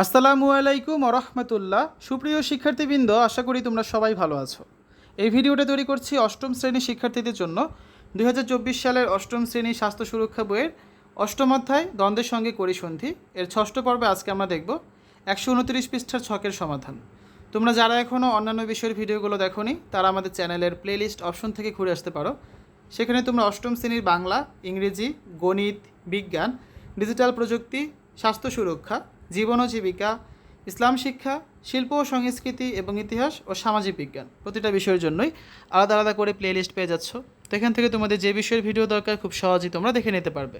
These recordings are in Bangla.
আসসালামু আলাইকুম রহমতুল্লাহ। সুপ্রিয় শিক্ষার্থীবৃন্দ, আশা করি তোমরা সবাই ভালো আছো। এই ভিডিওটা তৈরি করছি অষ্টম শ্রেণির শিক্ষার্থীদের জন্য। দু হাজার চব্বিশ সালের অষ্টম শ্রেণি স্বাস্থ্য সুরক্ষা বইয়ের অষ্টম অধ্যায়, দ্বন্দ্বের সঙ্গে করিসন্ধি এর ষষ্ঠ পর্বে আজকে আমরা দেখব একশো উনত্রিশ পৃষ্ঠার ছকের সমাধান। তোমরা যারা এখনও অন্যান্য বিষয়ের ভিডিওগুলো দেখোনি, তারা আমাদের চ্যানেলের প্লেলিস্ট অপশন থেকে ঘুরে আসতে পারো। সেখানে তোমরা অষ্টম শ্রেণির বাংলা, ইংরেজি, গণিত, বিজ্ঞান ডিজিটাল প্রযুক্তি, স্বাস্থ্য সুরক্ষা জীবন ও জীবিকা, ইসলাম শিক্ষা, শিল্প ও সংস্কৃতি এবং ইতিহাস ও সামাজিক বিজ্ঞান। প্রতিটা বিষয়ের জন্যই আলাদা আলাদা করে প্লে লিস্ট পেয়ে যাচ্ছ। তো এখান থেকে তোমাদের যে বিষয়ের ভিডিও দরকার, খুব সহজেই তোমরা দেখে নিতে পারবে।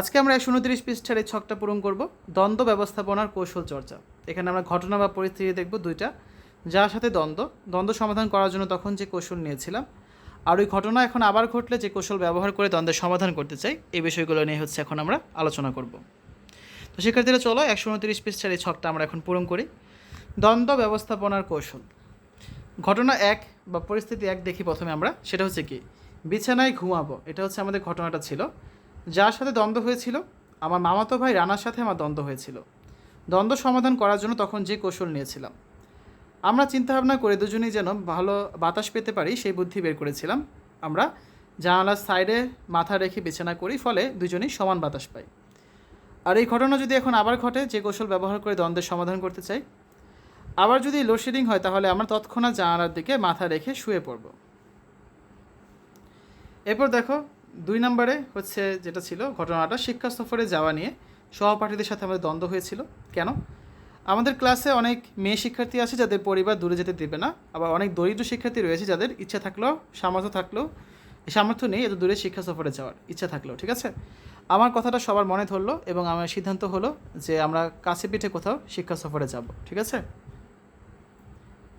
আজকে আমরা একশো উনত্রিশ পৃষ্ঠার এই ছকটা পূরণ করব, দ্বন্দ্ব ব্যবস্থাপনার কৌশল চর্চা। এখানে আমরা ঘটনা বা পরিস্থিতি দেখব দুইটা। যার সাথে দ্বন্দ্ব দ্বন্দ্ব সমাধান করার জন্য তখন যে কৌশল নিয়েছিলাম, আর ওই ঘটনা এখন আবার ঘটলে যে কৌশল ব্যবহার করে দ্বন্দ্বের সমাধান করতে চাই, এই বিষয়গুলো নিয়ে হচ্ছে এখন আমরা আলোচনা করব। তো শিক্ষার্থীরা, চলো একশো উনত্রিশ পৃষ্ঠার এই ছকটা আমরা এখন পূরণ করি। দ্বন্দ্ব ব্যবস্থাপনার কৌশল। ঘটনা এক বা পরিস্থিতি এক দেখি প্রথমে আমরা, সেটা হচ্ছে কি, বিছানায় ঘুমাবো, এটা হচ্ছে আমাদের ঘটনাটা ছিল। যার সাথে দ্বন্দ্ব হয়েছিল, আমার মামাতো ভাই রানার সাথে আমার দ্বন্দ্ব হয়েছিল। দ্বন্দ্ব সমাধান করার জন্য তখন যে কৌশল নিয়েছিলাম। আমরা চিন্তাভাবনা করে দুজনেই যেন ভালো বাতাস পেতে পারি, সেই বুদ্ধি বের করেছিলাম। আমরা জানালার সাইডে মাথা রেখে বিছানা করি, ফলে দুজনেই সমান বাতাস পাই। আর এই ঘটনা যদি এখন আবার ঘটে, যে কৌশল ব্যবহার করে দ্বন্দ্বের সমাধান করতে চাই, আবার যদি লোডশেডিং হয়, তাহলে আমরা তৎক্ষণাৎ জানালার দিকে মাথা রেখে শুয়ে পড়ব। এরপর দেখো, দুই নম্বরে হচ্ছে যেটা ছিল, ঘটনাটা শিক্ষা সফরে যাওয়া নিয়ে সহপাঠীদের সাথে আমাদের দ্বন্দ্ব হয়েছিল। কেন? আমাদের ক্লাসে অনেক মেয়ে শিক্ষার্থী আছে, যাদের পরিবার দূরে যেতে দেবে না। আবার অনেক দরিদ্র শিক্ষার্থী রয়েছে, যাদের ইচ্ছা থাকলেও, সামর্থ্য থাকলেও, সামর্থ্য নেই এত দূরে শিক্ষা সফরে যাওয়ার, ইচ্ছা থাকলেও, ঠিক আছে? আমার কথাটা সবার মনে ধরলো এবং আমার সিদ্ধান্ত হলো যে আমরা কাছে পিঠে কোথাও শিক্ষা সফরে যাব, ঠিক আছে?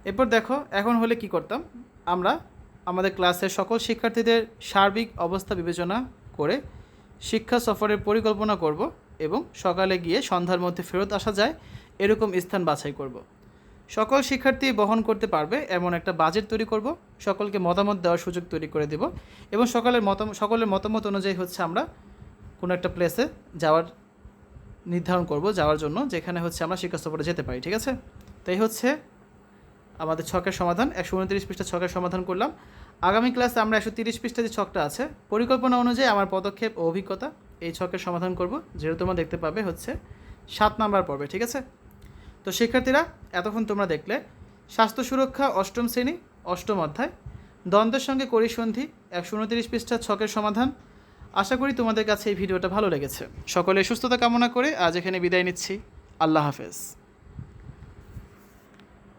এরপর দেখো, এখন হলে কি করতাম? আমরা আমাদের ক্লাসের সকল শিক্ষার্থীদের সার্বিক অবস্থা বিবেচনা করে শিক্ষা সফরের পরিকল্পনা করব এবং সকালে গিয়ে সন্ধ্যার মধ্যে ফেরত আসা যায়, এরকম স্থান বাছাই করব। সকল শিক্ষার্থী বহন করতে পারবে এমন একটা বাজেট তৈরি করব, সকলকে মতামত দেওয়ার সুযোগ তৈরি করে দেব এবং সকলের মতামত সকলের মতামত অনুযায়ী হচ্ছে আমরা কোনো একটা প্লেসে যাওয়ার নির্ধারণ করব যাওয়ার জন্য, যেখানে হচ্ছে আমরা শিক্ষা সফরে যেতে পারি, ঠিক আছে? তাই হচ্ছে আমাদের ছকের সমাধান, একশো উনত্রিশ পৃষ্ঠা ছকের সমাধান করলাম। আগামী ক্লাসে আমরা একশো তিরিশ পৃষ্ঠা যে ছকটা আছে, পরিকল্পনা অনুযায়ী আমার পদক্ষেপ ও অভিজ্ঞতা এই ছকের সমাধান করব, যেটা তোমরা দেখতে পাবে হচ্ছে সাত নাম্বার পর্বে, ঠিক আছে? তো শিক্ষার্থীরা, এতক্ষণ তোমরা দেখলে, স্বাস্থ্য সুরক্ষা অষ্টম শ্রেণি, অষ্টম অধ্যায়, দ্বন্দ্বের সঙ্গে করিসন্ধি, একশো উনত্রিশ পৃষ্ঠা ছকের সমাধান আশা করি তোমাদের কাছে এই ভিডিওটা ভালো লেগেছে। সকলে সুস্থতা কামনা করে আজ এখানে বিদায় নিচ্ছি। আল্লাহ হাফেজ।